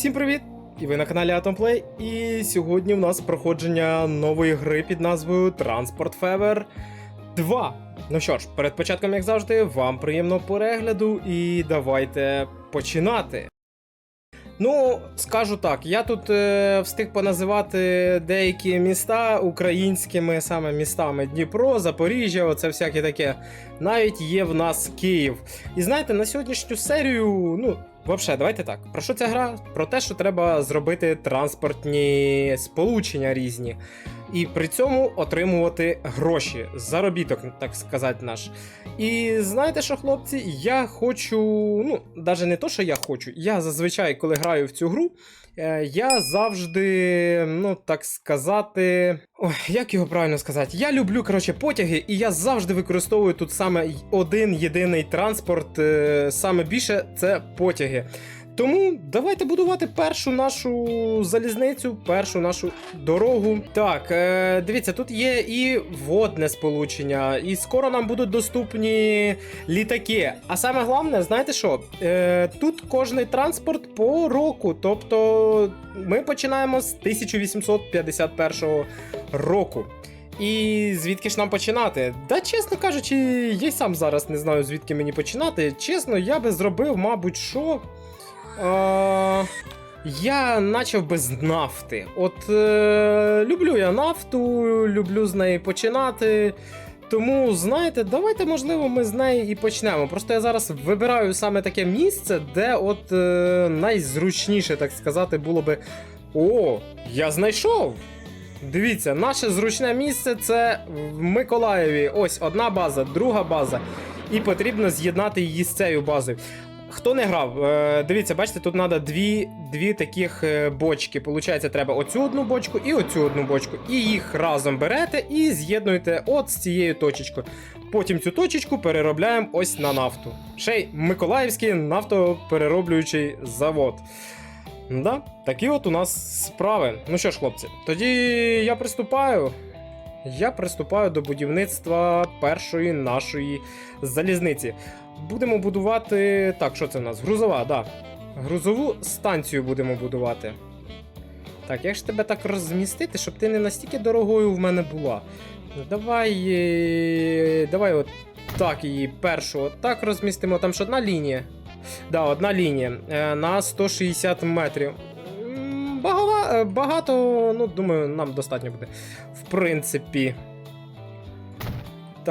Всім привіт! І ви на каналі Atomplay. І сьогодні в нас проходження нової гри під назвою Transport Fever 2. Ну що ж, перед початком, як завжди, вам приємного перегляду і давайте починати. Ну, скажу так, я тут е, встиг поназивати деякі міста українськими саме містами Дніпро, Запоріжжя, оце всяке таке. Навіть є в нас Київ. І знаєте, на сьогоднішню серію, ну, взагалі, давайте так. Про що ця гра? Про те, що треба зробити транспортні сполучення різні. І при цьому отримувати гроші, заробіток, так сказати, наш. І знаєте що, хлопці, я хочу. Ну, навіть не то, що я хочу. Я зазвичай, коли граю в цю гру, я завжди, ну так сказати. Ой, як його правильно сказати? Я люблю, коротше, потяги, і я завжди використовую тут саме один єдиний транспорт. е, Саме більше це потяги. Тому давайте будувати першу нашу залізницю, першу нашу дорогу. Так, е, дивіться, тут є і водне сполучення, і скоро нам будуть доступні літаки. А саме головне, знаєте що? Е, тут кожний транспорт по року. Тобто ми починаємо з 1851 року. І звідки ж нам починати? Да, чесно кажучи, я й сам зараз не знаю, звідки мені починати. Чесно, я би зробив, мабуть, що. Е, я почав би з нафти. От е, люблю я нафту, люблю з неї починати. Тому, знаєте, давайте, можливо, ми з неї і почнемо. Просто я зараз вибираю саме таке місце, де от е, найзручніше, так сказати, було би. О, я знайшов! Дивіться, наше зручне місце це в Миколаєві. Ось одна база, друга база. І потрібно з'єднати її з цією базою. Хто не грав, е, дивіться, бачите, тут треба дві, дві таких е, бочки. Получається, треба оцю одну бочку і оцю одну бочку. І їх разом берете і з'єднуєте от з цією точечкою. Потім цю точечку переробляємо ось на нафту. Ще й Миколаївський нафтоперероблюючий завод. Да, такі от у нас справи. Ну що ж, хлопці, тоді я приступаю. Я приступаю до будівництва першої нашої залізниці. Будемо будувати. Так, що це в нас? Грузова, да. Грузову станцію будемо будувати. Так, як ж тебе так розмістити, щоб ти не настільки дорогою в мене була? Ну, Давай. е, Давай от так її першу от так розмістимо. Там ж одна лінія. Да, одна лінія е, на 160 метрів. Багова, е, багато, ну, думаю, нам достатньо буде. В принципі.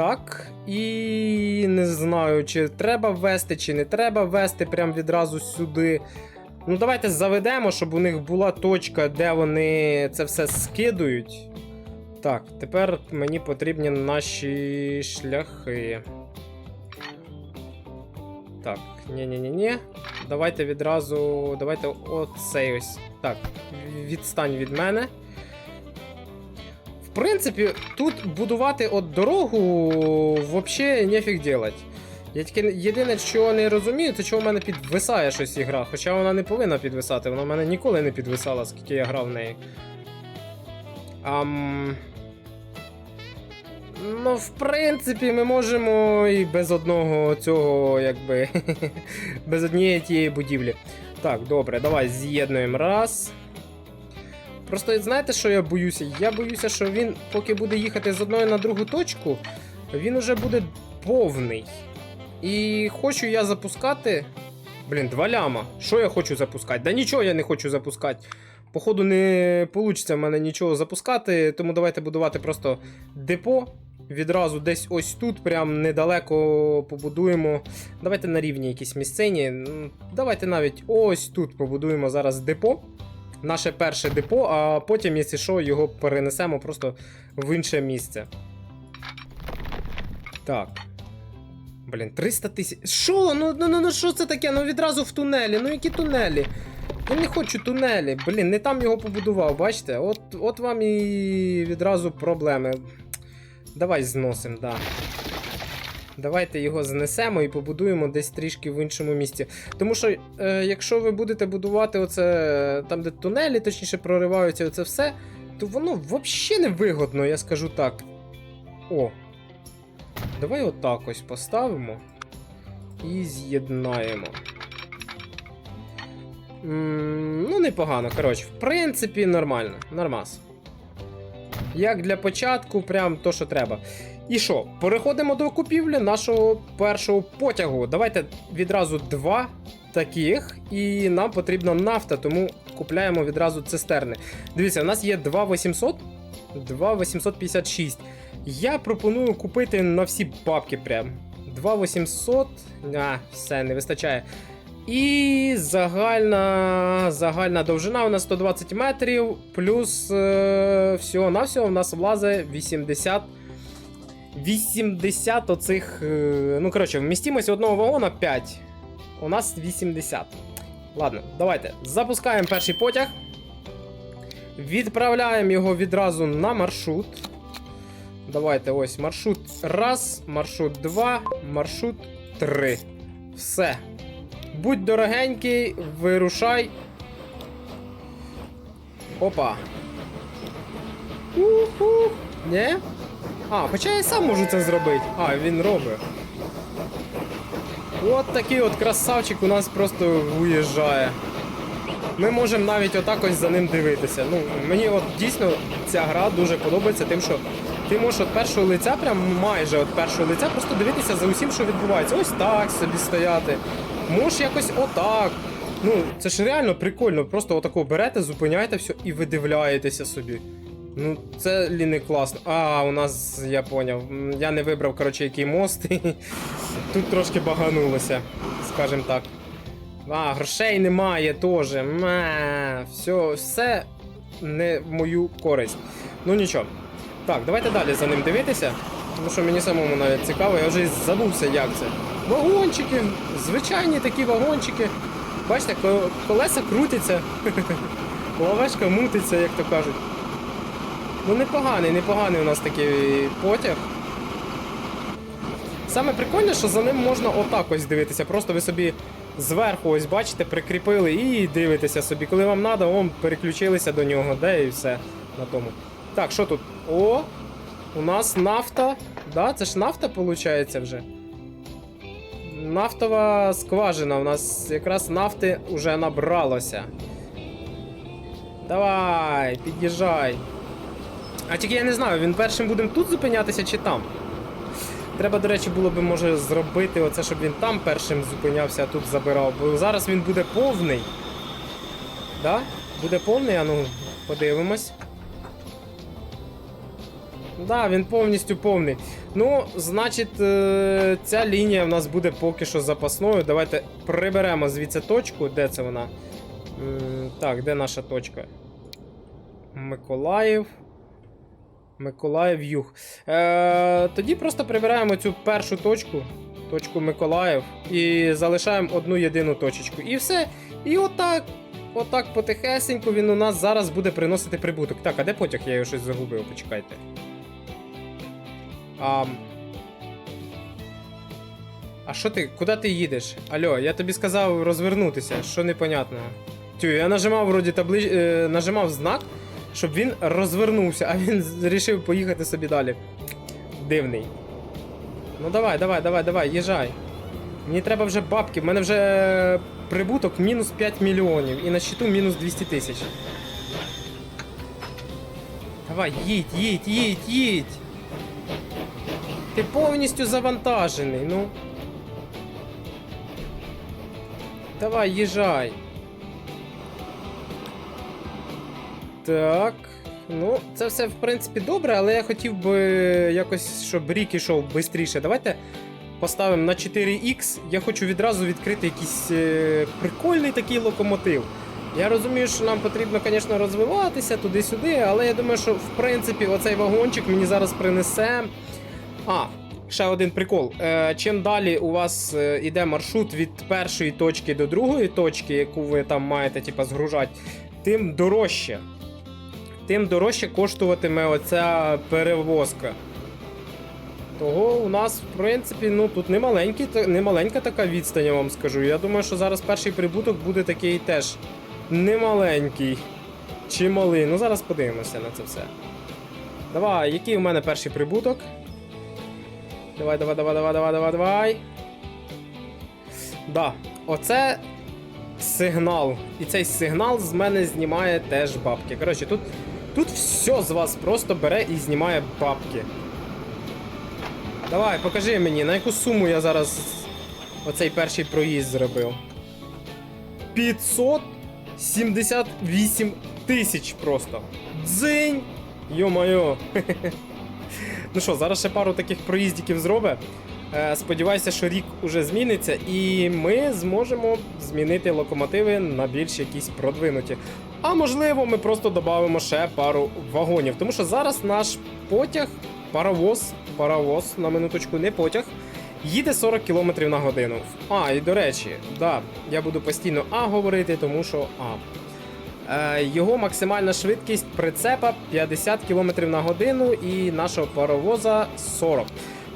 Так. І не знаю, чи треба ввести, чи не треба ввести прямо відразу сюди. Ну, давайте заведемо, щоб у них була точка, де вони це все скидують. Так, тепер мені потрібні наші шляхи. Так, ні-ні-ні-ні. Давайте відразу. Давайте оцей ось. Так, відстань від мене. Принципі, тут будувати от дорогу взагалі нефіг делать. Я тільки єдине, що не розумію, це чого в мене підвисає щось ігра. Хоча вона не повинна підвисати, вона в мене ніколи не підвисала, скільки я грав в неї. Ам... Ну, в принципі, ми можемо і без одного цього, якби. без однієї тієї будівлі. Так, добре, давай з'єднуємо раз. Просто знаєте, що я боюся? Я боюся, що він, поки буде їхати з одної на другу точку, він уже буде повний. І хочу я запускати. Блін, два ляма. Що я хочу запускати? Да нічого я не хочу запускати. Походу, не вийде в мене нічого запускати, тому давайте будувати просто депо. Відразу десь ось тут, прям недалеко побудуємо. Давайте на рівні якісь місцині. Давайте навіть ось тут побудуємо зараз депо. Наше перше депо, а потім, якщо що, його перенесемо просто в інше місце. Так. Блін, 300 тисяч. Що? Ну, ну, ну, ну що це таке? Ну відразу в тунелі. Ну які тунелі? Я не хочу тунелі. Блін, не там його побудував, бачите? От, от вам і відразу проблеми. Давай зносимо, да. Давайте його знесемо і побудуємо десь трішки в іншому місці. Тому що, е, якщо ви будете будувати оце там, де тунелі, точніше прориваються оце все, то воно взагалі не вигодно, я скажу так. О. Давай отак ось поставимо і з'єднаємо. Ну, непогано, коротше, в принципі, нормально. Нормас. Як для початку, прям то, що треба. І що, переходимо до купівлі нашого першого потягу. Давайте відразу два таких, і нам потрібна нафта, тому купляємо відразу цистерни. Дивіться, у нас є 2800, 2856. Я пропоную купити на всі бабки прям. 2800. А, все, не вистачає. І загальна загальна довжина у нас 120 метрів, плюс е, всього-навсього у нас влазить 80. 80 оцих. Е, ну, коротше, вмістимость одного вагона 5. У нас 80. Ладно, давайте. Запускаємо перший потяг. Відправляємо його відразу на маршрут. Давайте ось маршрут раз, маршрут 2, маршрут 3. Все. Будь дорогенький, вирушай. Опа. Уху. Не? А, хоча я сам можу це зробити. А, він робить. От такий от красавчик у нас просто уїжджає. Ми можемо навіть отак ось за ним дивитися. Ну, мені от дійсно ця гра дуже подобається тим, що ти можеш від першого лиця, прям майже від першого лиця, просто дивитися за усім, що відбувається. Ось так собі стояти. Можеш якось отак. Ну, це ж реально прикольно. Просто отако берете, зупиняєте все і видивляєтеся собі. Ну, це ліни класно. А, у нас, я поняв. Я не вибрав, коротше, який мост. Тут трошки баганулося, скажімо так. А, грошей немає теж. Все, все не в мою користь. Ну нічого. Так, давайте далі за ним дивитися. Тому що мені самому навіть цікаво, я вже забувся, як це. Вагончики, звичайні такі вагончики. Бачите, колеса крутяться. Лавешка мутиться, як то кажуть. Ну непоганий, непоганий у нас такий потяг. Саме прикольне, що за ним можна отак ось дивитися. Просто ви собі зверху ось бачите, прикріпили і дивитеся собі. Коли вам треба, вам переключилися до нього, де і все на тому. Так, що тут? О! У нас нафта. Да, це ж нафта виходить вже. Нафтова скважина. У нас якраз нафти вже набралося. Давай, під'їжджай. А тільки я не знаю, він першим буде тут зупинятися чи там. Треба, до речі, було б може зробити оце, щоб він там першим зупинявся, а тут забирав. Бо зараз він буде повний. Да? Буде повний, а ну, подивимось. Да, він повністю повний. Ну, значить, е, ця лінія в нас буде поки що запасною. Давайте приберемо звідси точку. Де це вона? Так, де наша точка? Миколаїв. Миколаїв Юг. Е, тоді просто прибираємо цю першу точку, точку Миколаїв, і залишаємо одну єдину точечку. І все. І отак, отак потихесеньку він у нас зараз буде приносити прибуток. Так, а де потяг? Я його щось загубив, почекайте. А, а що ти? Куди ти їдеш? Алло, я тобі сказав розвернутися, що непонятного. Тю, я нажимав вроді табли... е, нажимав знак, щоб він розвернувся, а він вирішив поїхати собі далі. Дивний. Ну давай, давай, давай, давай, їжджай. Мені треба вже бабки, в мене вже прибуток мінус 5 мільйонів і на щиту мінус 200 тисяч. Давай, їдь, їдь, їдь, їдь. Ти повністю завантажений, ну. Давай, їжджай. Так. Ну, це все, в принципі, добре, але я хотів би якось, щоб рік ішов швидше. Давайте поставимо на 4х. Я хочу відразу відкрити якийсь е, прикольний такий локомотив. Я розумію, що нам потрібно, звісно, розвиватися туди-сюди, але я думаю, що в принципі оцей вагончик мені зараз принесе. А, ще один прикол. Е, чим далі у вас е, іде маршрут від першої точки до другої точки, яку ви там маєте типа, згружати, тим дорожче. Тим дорожче коштуватиме оця перевозка. Того у нас, в принципі, ну тут не, маленький, маленька така відстань, я вам скажу. Я думаю, що зараз перший прибуток буде такий теж немаленький. Чималий. Ну зараз подивимося на це все. Давай, який у мене перший прибуток? Давай, давай, давай, давай, давай, давай, давай. Да, оце сигнал. І цей сигнал з мене знімає теж бабки. Коротше, тут, тут все з вас просто бере і знімає бабки. Давай, покажи мені, на яку суму я зараз оцей перший проїзд зробив. 578 тисяч просто. Дзинь! Йо-моє. Ну що, зараз ще пару таких проїздиків зробить. Е, Сподіваюся, що рік уже зміниться, і ми зможемо змінити локомотиви на більш якісь продвинуті. А можливо, ми просто додамо ще пару вагонів. Тому що зараз наш потяг, паровоз, паровоз на минуточку, не потяг, їде 40 км на годину. А, і до речі, да, я буду постійно А говорити, тому що А. Е, Його максимальна швидкість прицепа 50 км на годину і нашого паровоза 40.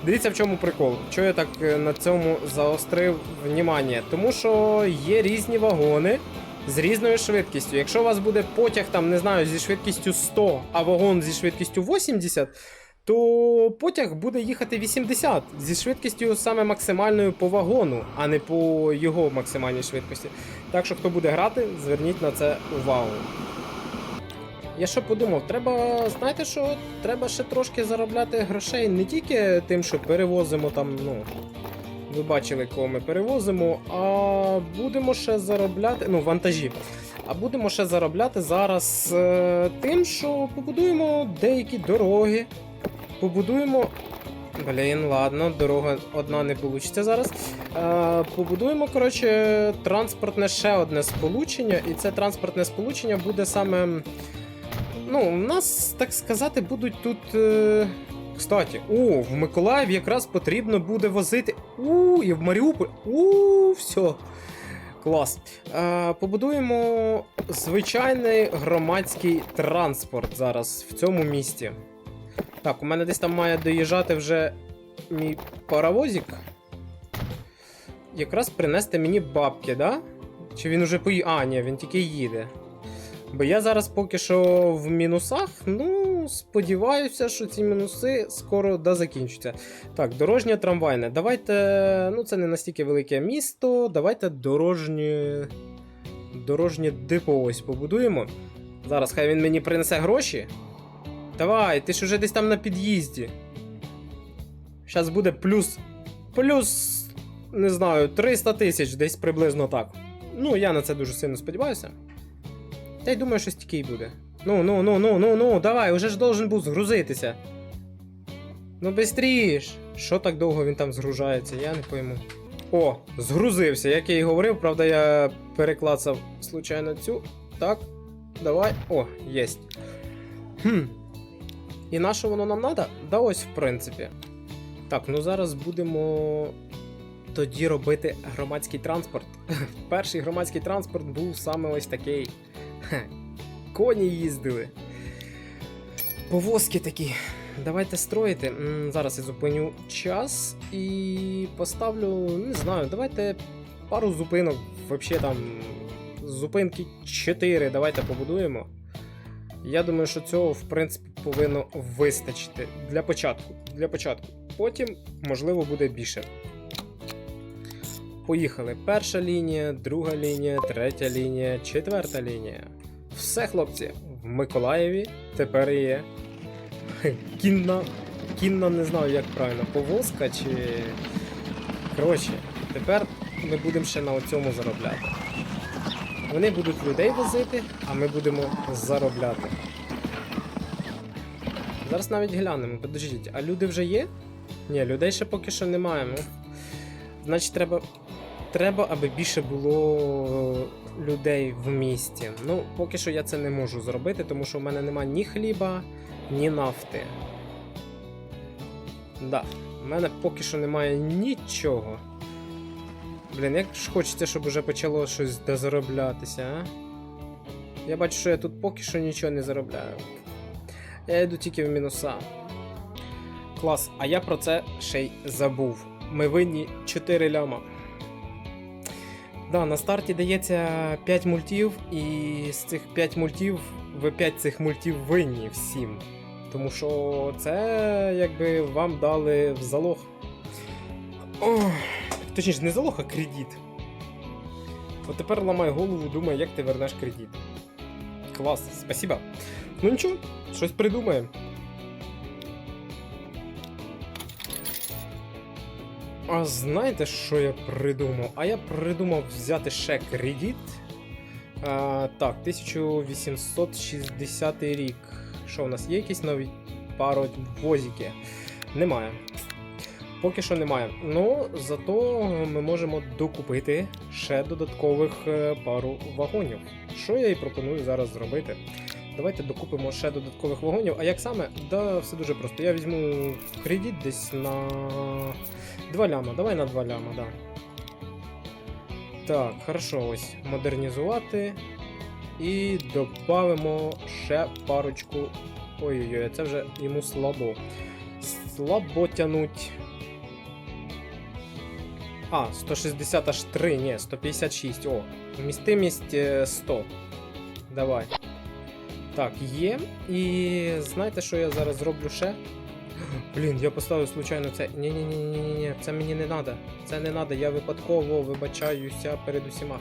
Дивіться, в чому прикол. Чого я так е, на цьому заострив внимання? Тому що є різні вагони з різною швидкістю. Якщо у вас буде потяг, там, не знаю, зі швидкістю 100, а вагон зі швидкістю 80, то потяг буде їхати 80 зі швидкістю саме максимальною по вагону, а не по його максимальній швидкості. Так що, хто буде грати, зверніть на це увагу. Я що подумав, треба, знаєте що, треба ще трошки заробляти грошей не тільки тим, що перевозимо там, ну. Ви бачили, кого ми перевозимо, а будемо ще заробляти, ну, вантажі. А будемо ще заробляти зараз е, тим, що побудуємо деякі дороги. Побудуємо. Блін, ладно, дорога одна не вийде зараз. Е, побудуємо, коротше, транспортне ще одне сполучення, і це транспортне сполучення буде саме. Ну, у нас, так сказати, будуть тут. Е... Кстати, о, в Миколаїв якраз потрібно буде возити. У, і в Маріуполь. У, все. Клас. Е, побудуємо звичайний громадський транспорт зараз в цьому місті. Так, у мене десь там має доїжджати вже мій паровозик. Якраз принести мені бабки, да? Чи він уже поїде? А, ні, він тільки їде. Бо я зараз поки що в мінусах, ну, сподіваюся, що ці мінуси скоро да закінчаться. Так, дорожнє трамвайне. Давайте. Ну, це не настільки велике місто. Давайте дорожнє. Дорожнє депо ось побудуємо. Зараз хай він мені принесе гроші. Давай, ти ж уже десь там на під'їзді. Зараз буде плюс. Плюс. Не знаю, 300 тисяч, десь приблизно так. Ну, я на це дуже сильно сподіваюся. Та й думаю, щось таке й буде. Ну, ну, ну, ну, ну, ну, давай, уже ж должен був згрузитися. Ну, бистріш! Що так довго він там згружається, я не пойму. О, згрузився, як я і говорив, правда, я переклацав случайно цю. Так, давай. О, єсть. Хм. І на що воно нам треба? Да ось, в принципі. Так, ну зараз будемо тоді робити громадський транспорт. Перший громадський транспорт був саме ось такий. Коні їздили. Повозки такі. Давайте строїти. Зараз я зупиню час і поставлю. Не знаю, давайте пару зупинок. Взагалі там зупинки 4. Давайте побудуємо. Я думаю, що цього, в принципі, повинно вистачити для початку. Для початку. Потім, можливо, буде більше. Поїхали. Перша лінія, друга лінія, третя лінія, четверта лінія. Все, хлопці, в Миколаєві тепер є кінна. Кінна не знаю, як правильно, повозка чи. Коротше, тепер ми будемо ще на цьому заробляти. Вони будуть людей возити, а ми будемо заробляти. Зараз навіть глянемо, подождіть, а люди вже є? Ні, людей ще поки що немає. Значить, треба, треба, аби більше було людей в місті. Ну, поки що я це не можу зробити, тому що в мене немає ні хліба, ні нафти. Да, в мене поки що немає нічого. Блін, як ж хочеться, щоб уже почало щось дозароблятися, а? Я бачу, що я тут поки що нічого не заробляю. Я йду тільки в мінуса. Клас, а я про це ще й забув. Ми винні 4 ляма. Да, на старті дається 5 мультів, і з цих 5 мультів ви 5 цих мультів винні всім. Тому що це якби вам дали в залог. Ох, точніше, не залог, а кредит. От тепер ламай голову, думай, як ти вернеш кредит. Клас, спасибо. Ну нічого, щось придумаємо. А знаєте, що я придумав? А я придумав взяти ще кредит. А, так, 1860 рік. Що у нас є якісь нові паровозики? Немає. Поки що немає. Ну, зато ми можемо докупити ще додаткових е, пару вагонів. Що я і пропоную зараз зробити. Давайте докупимо ще додаткових вагонів. А як саме? Да, все дуже просто. Я візьму кредит десь на 2 ляма. Давай на 2 ляма, да. Так, хорошо, ось модернізувати. І додамо ще парочку. Ой-ой-ой, це вже йому слабо. Слабо тянуть. А, 160 аж 3, ні, 156. О, вмістимість е, 100. Давай. Так, є. І знаєте, що я зараз зроблю ще? Блін, я поставив случайно це. ні ні ні ні ні це мені не треба. Це не треба, я випадково вибачаюся перед усіма.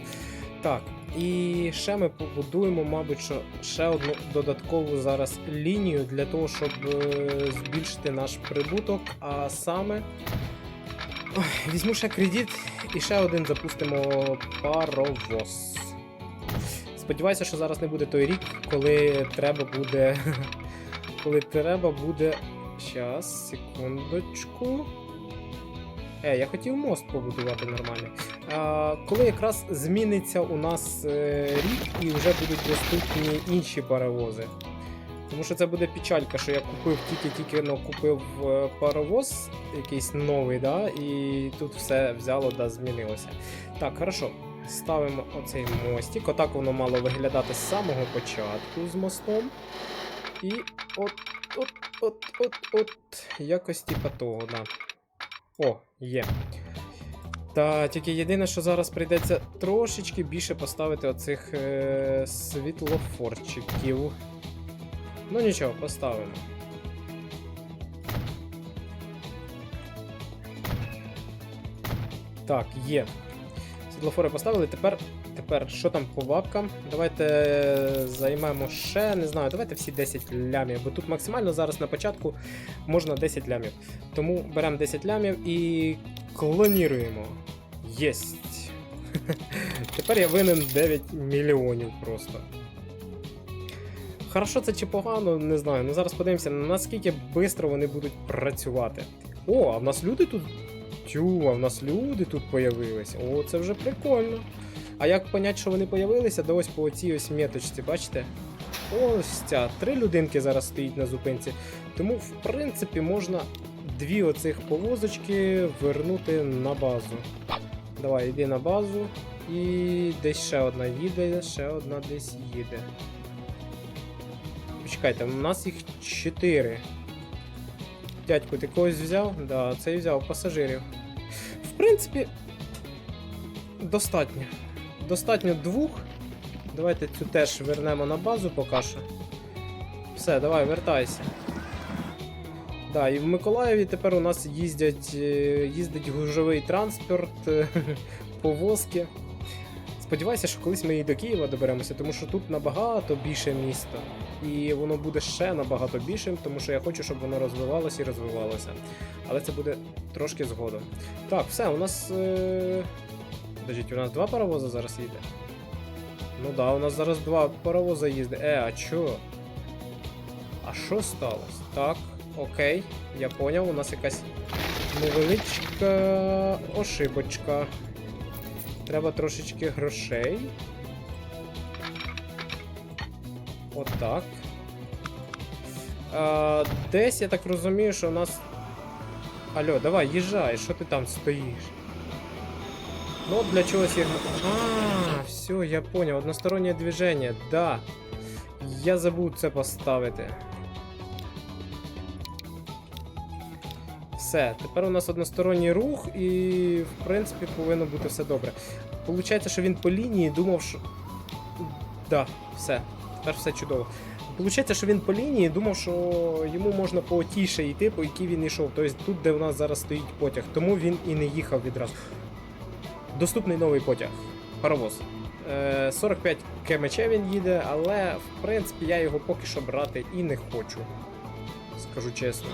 Так, і ще ми побудуємо, мабуть, що ще одну додаткову зараз лінію для того, щоб е, збільшити наш прибуток. А саме. Візьму ще кредит і ще один запустимо паровоз. Сподіваюся, що зараз не буде той рік, коли треба буде. Коли треба буде. Щас, секундочку. Е, я хотів мост побудувати нормальний. А, коли якраз зміниться у нас е, рік і вже будуть доступні інші паровози. Тому що це буде печалька, що я купив тільки-тільки ну, купив е, паровоз якийсь новий, да, і тут все взяло да змінилося. Так, хорошо. Ставимо оцей мостик. Отак воно мало виглядати з самого початку з мостом. І от, от, от, от, от, якось типа того, да. О, є. Та тільки єдине, що зараз прийдеться трошечки більше поставити оцих е, світлофорчиків. Ну нічого, поставимо. Так, є. Світлофори поставили. Тепер, тепер що там по бабкам? Давайте займемо ще, не знаю, давайте всі 10 лямів, бо тут максимально зараз на початку можна 10 лямів. Тому беремо 10 лямів і клоніруємо. Єсть. Тепер я винен 9 мільйонів просто. Хорошо це чи погано, не знаю. Ну зараз подивимося, наскільки швидко вони будуть працювати. О, а в нас люди тут. Тю, а в нас люди тут появилися. О, це вже прикольно. А як понять, що вони появилися, да ось по цій ось меточці, бачите? Ось ця. Три людинки зараз стоїть на зупинці. Тому, в принципі, можна дві оцих повозочки вернути на базу. Давай, йди на базу. І десь ще одна їде, ще одна десь їде. Почекайте, у нас їх 4. Дядьку, ти когось взяв? Да, цей взяв пасажирів. В принципі, достатньо. Достатньо двох. Давайте цю теж вернемо на базу поки що. Все, давай, вертайся. Да, і в Миколаєві тепер у нас їздять, е, їздить гужовий транспорт, повозки. Сподіваюся, що колись ми і до Києва доберемося, тому що тут набагато більше місто. І воно буде ще набагато більшим, тому що я хочу, щоб воно розвивалося і розвивалося. Але це буде трошки згодом. Так, все, у нас. Е... У нас два паровози зараз їде. Ну да, у нас зараз два паровози їздить. Е, а чо? А що сталося? Так, окей, я поняв, у нас якась невеличка ошибочка. Треба трошечки грошей. Отак. А, десь я так розумію, що у нас. Алло, давай, їжджай, що ти там стоїш? Ну, для чогось я... А, все, я понял. Одностороннее движение, да. Я забув це поставити. Все, тепер у нас односторонній рух, і в принципі повинно бути все добре. Получається, що він по лінії думав, що. Да, все. Тепер все чудово. Получається, що він по лінії думав, що йому можна по тій ще йти, по якій він йшов. Тобто тут, де у нас зараз стоїть потяг. Тому він і не їхав відразу. Доступний новий потяг. паровоз. Е, 45 кмч він їде, але в принципі я його поки що брати і не хочу. Скажу чесно.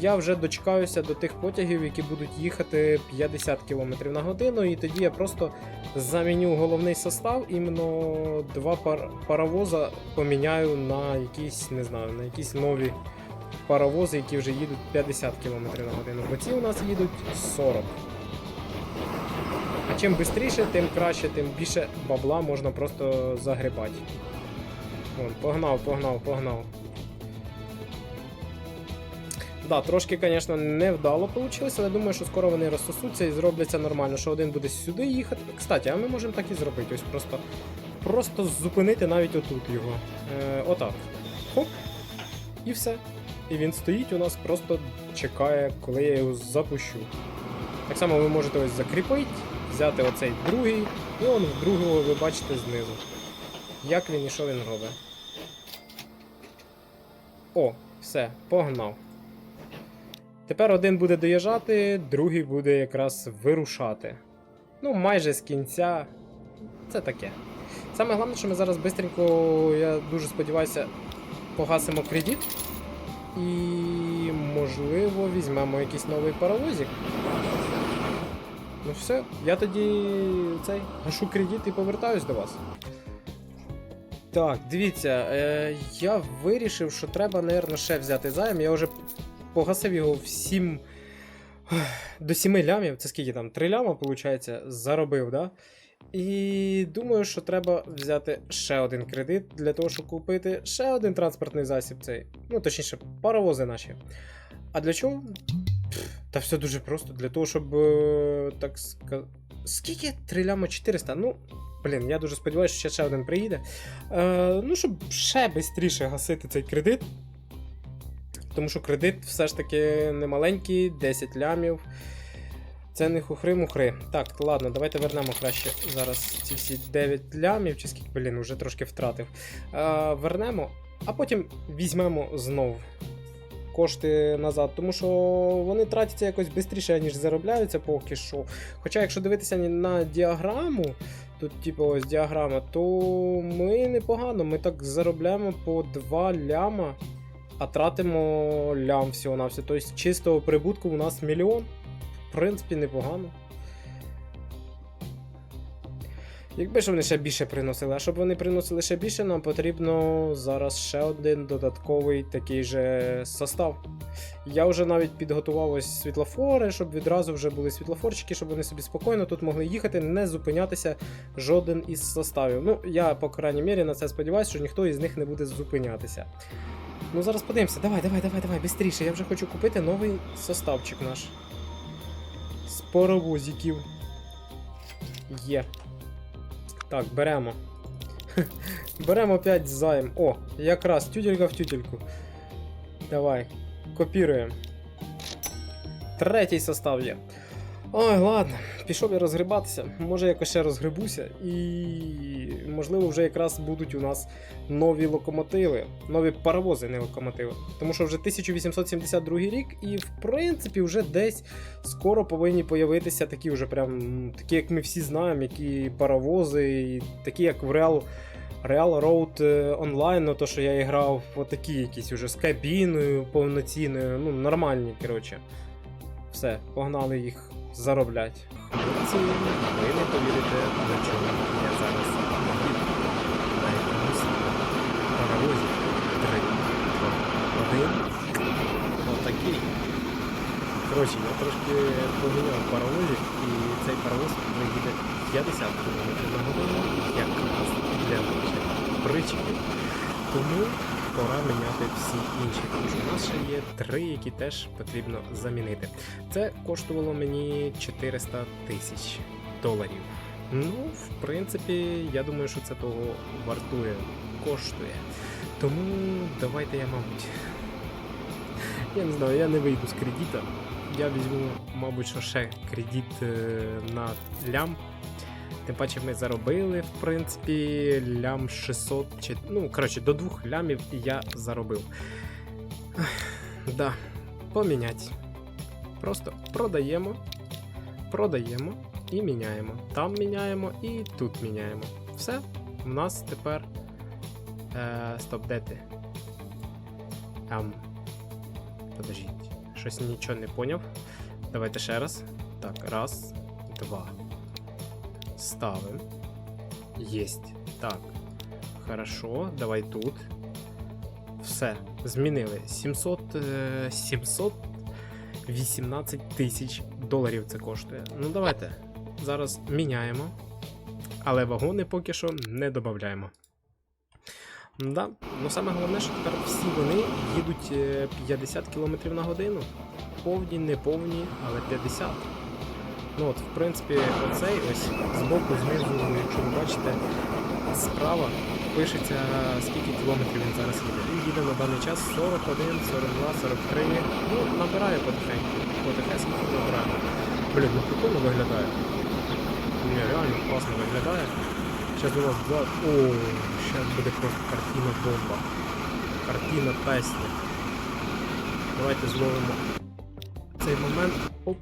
Я вже дочекаюся до тих потягів, які будуть їхати 50 км на годину, і тоді я просто заміню головний состав, іменно два пар- паровоза поміняю на якісь, не знаю, на якісь нові паровози, які вже їдуть 50 км на годину. Бо ці у нас їдуть 40. А чим швидше, тим краще, тим більше бабла можна просто загрібати. Вон, погнав, погнав, погнав. Да, трошки, звісно, невдало вийшло, але думаю, що скоро вони розсосуться і зробляться нормально, що один буде сюди їхати. Кстати, а ми можемо так і зробити. Ось просто, просто зупинити навіть отут його. Е, отак. Хоп. І все. І він стоїть у нас, просто чекає, коли я його запущу. Так само ви можете ось закріпити, взяти оцей другий, і он в другого ви бачите знизу. Як він і що він робить. О, все, погнав. Тепер один буде доїжджати, другий буде якраз вирушати. Ну, майже з кінця. Це таке. Саме головне, що ми зараз швидко, я дуже сподіваюся, погасимо кредит. І, можливо, візьмемо якийсь новий паровозик. Ну все, я тоді цей гашу кредит і повертаюсь до вас. Так, дивіться, е, я вирішив, що треба, напевно, ще взяти займ. Я вже погасив його в 7. До 7 лямів. Це скільки там? 3 ляма, виходить, заробив, да? І думаю, що треба взяти ще один кредит для того, щоб купити ще один транспортний засіб цей. Ну, точніше, паровози наші. А для чого? Та все дуже просто. Для того, щоб. е, Так сказати. Скільки? 3 ляма 400? Ну. Блін, я дуже сподіваюся, що ще, один приїде. Е, ну, щоб ще швидше гасити цей кредит. Тому що кредит все ж таки не маленький, 10 лямів. Це не хухри-мухри. Так, ладно, давайте вернемо краще зараз ці всі 9 лямів, чи скільки, блін, вже трошки втратив. Е, вернемо, а потім візьмемо знов кошти назад, тому що вони тратяться якось швидше, ніж заробляються поки що. Хоча, якщо дивитися на діаграму, тут, типу, ось діаграма, то ми непогано, ми так заробляємо по 2 ляма а тратимо лям всього на все. Тобто чистого прибутку у нас мільйон. В принципі, непогано. Якби ж вони ще більше приносили, а щоб вони приносили ще більше, нам потрібно зараз ще один додатковий такий же состав. Я вже навіть підготував ось світлофори, щоб відразу вже були світлофорчики, щоб вони собі спокійно тут могли їхати, не зупинятися жоден із составів. Ну, я, по крайній мірі, на це сподіваюся, що ніхто із них не буде зупинятися. Ну зараз подивимося. Давай, давай, давай, давай, бистріше. Я вже хочу купити новий составчик наш. З паровозиків. Є. Так, беремо. беремо 5 займ. О, якраз тютелька в тютельку. Давай. Копіруємо. Третій состав є. Ой, ладно, пішов я розгрібатися. Може якось ще розгребуся, і можливо вже якраз будуть у нас нові локомотиви, нові паровози, не локомотиви. Тому що вже 1872 рік, і в принципі вже десь скоро повинні появитися такі вже прям, такі, як ми всі знаємо, які паровози, і такі, як в Real. Real Road е, Online, ну то що я грав, отакі якісь уже з кабіною повноцінною, ну нормальні, коротше. Все, погнали їх зароблять. Ви не повірите, до чого я зараз. На якомусь паровозі. Три, два, один. Отакий. Коротше, я трошки поміняв паровозик, і цей паровоз їде 50 км на годину, якраз для наших причинів. Тому пора міняти всі інші, тому що нас ще є три, які теж потрібно замінити. Це коштувало мені 400 тисяч доларів. Ну, в принципі, я думаю, що це того вартує, коштує. Тому давайте я, мабуть. Я не знаю, я не вийду з кредита. Я візьму, мабуть, що ще кредит е, на лям. Тим паче ми заробили, в принципі, лям 600 чи. Ну, коротше, до двох лямів я заробив. Да, помінять. Просто продаємо, продаємо і міняємо. Там міняємо і тут міняємо. Все. У нас тепер. Е, стоп, де ти? Ам. Подождіть. Щось нічого не поняв. Давайте ще раз. Так, раз, два. Ставим. Єсть. Так. Хорошо, давай тут. Все, змінили. 700, е, 718 тисяч доларів це коштує. Ну давайте. Зараз міняємо. Але вагони поки що не додаємо. Да. Ну саме головне, що тепер всі вони їдуть е, 50 км на годину. Повні, не повні, але 50. Ну от, в принципі, оцей ось збоку, знизу, якщо ви бачите, справа пишеться, скільки кілометрів він зараз їде. Він їде на даний час 41, 42, 43. Ну, набирає потихеньку. Потихеньку набирає. Блін, ну прикольно виглядає. Ні, реально класно виглядає. Зараз у нас два. О, зараз буде просто картина бомба. Картина песня. Давайте зловимо цей момент. Оп.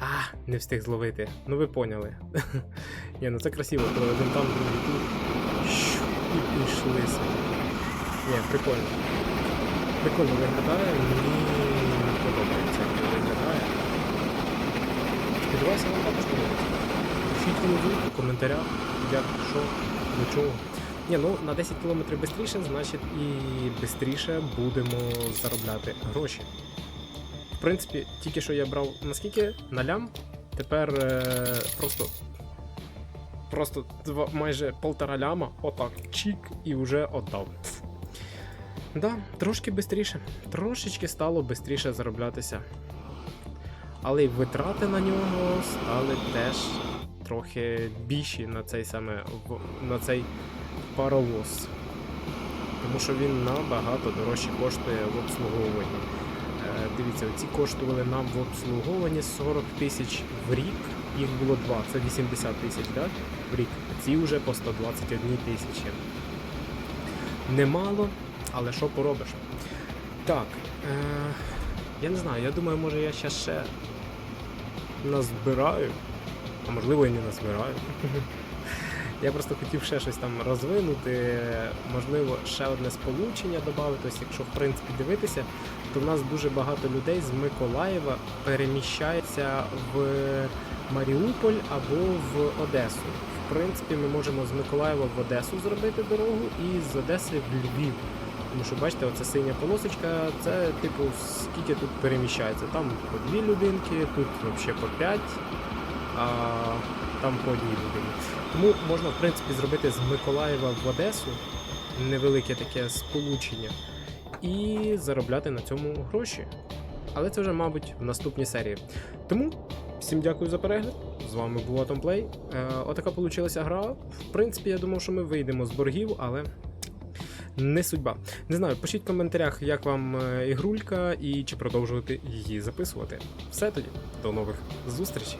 А, не встиг зловити. Ну ви поняли. Ні, ну це красиво, коли один там, другий тут. І пішли собі. Ні, прикольно. Прикольно виглядає, мені подобається, як виглядає. Сподіваюся, вам також подобається. Пишіть внизу в коментарях, як, що, до чого. Ні, ну на 10 км швидше, значить і швидше будемо заробляти гроші. В принципі, тільки що я брав наскільки? На лям. Тепер е, просто. Просто два, майже полтора ляма, отак, чік, і вже отдав. Да, трошки швидше. Трошечки стало швидше зароблятися. Але й витрати на нього стали теж трохи більші на цей саме на цей паровоз. Тому що він набагато дорожче коштує в обслуговуванні. Дивіться, ці коштували нам в обслуговуванні 40 тисяч в рік. Їх було два, це 80 тисяч да? в рік. Ці вже по 121 тисячі. Немало, але що поробиш? Так. Е, я не знаю, я думаю, може я ще ще назбираю. А можливо і не назбираю. Я просто хотів ще щось там розвинути, можливо, ще одне сполучення додати. Ось, якщо в принципі дивитися, то в нас дуже багато людей з Миколаєва переміщається в Маріуполь або в Одесу. В принципі, ми можемо з Миколаєва в Одесу зробити дорогу і з Одеси в Львів. Тому що бачите, оця синя полосочка, це типу скільки тут переміщається. Там по дві людинки, тут взагалі по п'ять, а там по одній людині. Тому можна, в принципі, зробити з Миколаєва в Одесу невелике таке сполучення і заробляти на цьому гроші. Але це вже, мабуть, в наступній серії. Тому всім дякую за перегляд. З вами був Atomplay. Е, отака вийшла гра. В принципі, я думав, що ми вийдемо з боргів, але не судьба. Не знаю, пишіть в коментарях, як вам е, ігрулька і чи продовжувати її записувати. Все тоді, до нових зустрічей.